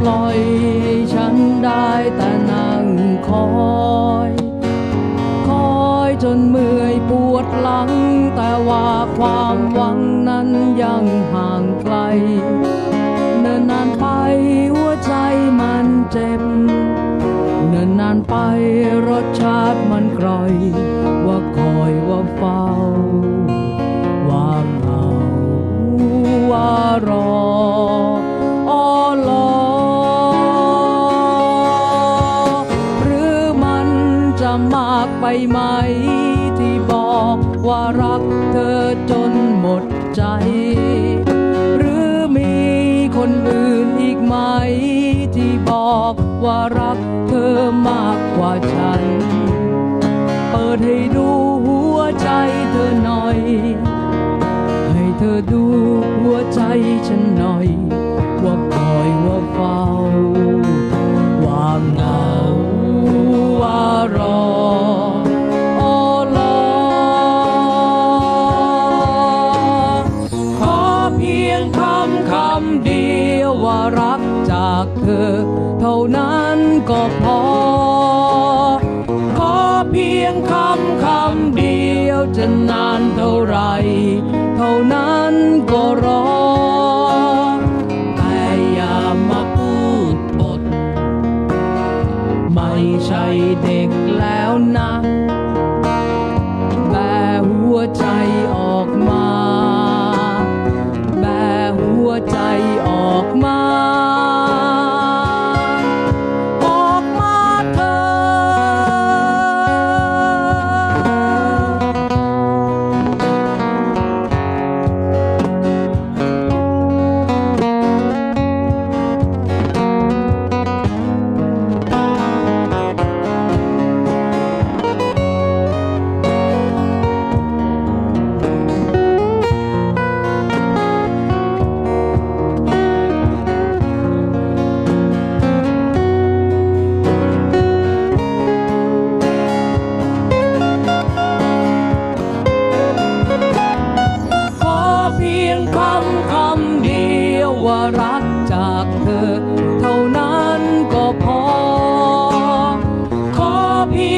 ปล่อยฉันได้แต่นั่งคอย คอยจนเมื่อยปวดหลัง แต่ว่าความหวังนั้นยังห่างไกล เนินนานไปหัวใจมันเจ็บ เนินนานไปรสชาติมันกร่อย มากไปไหม ที่บอกว่ารักเธอจนหมดใจ หรือมีคนอื่นอีกไหม ที่บอกว่ารักเธอมากกว่าฉัน เปิดให้ดูหัวใจเธอหน่อย ให้เธอดูหัวใจฉันหน่อย ก็พอ ขอเพียงคำคำเดียวจะนานเท่าไร เท่านั้นก็รอ แต่อย่ามาพูดบทไม่ใช่เด็กแล้วนะ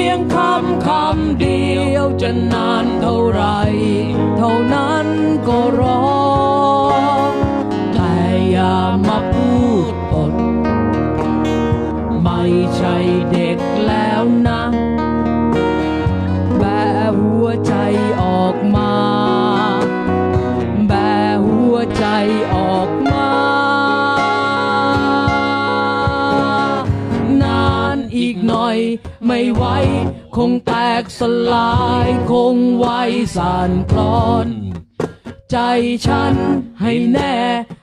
ยงคำคำเดียวจะนานเท่าไร เท่านั้นก็รอ แต่อย่ามาพูดปด ไม่ใช่เด็กแล้วนะ แบหัวใจออกมา หน่อย ไม่ไหวคงแตกสลายคงไว้สานคลอน ใจฉันให้แน่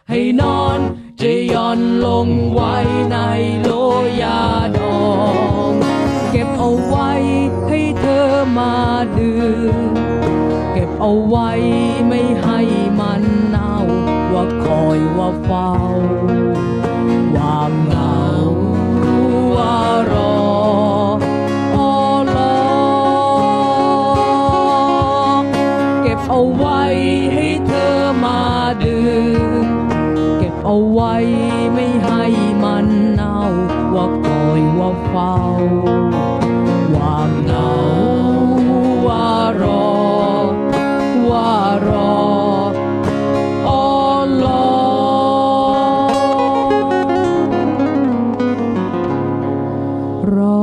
ให้นอน จะย่อนลงไว้ในโลยาดอง เก็บเอาไว้ให้เธอมาดื่มเก็บเอาไว้าไว้ให้เธอมาดื่ม เก็บเอาไว้ไม่ให้มันเน่าว่าคอยว่าเฝ้า ความเหงาว่ารอ ว่ารอรอ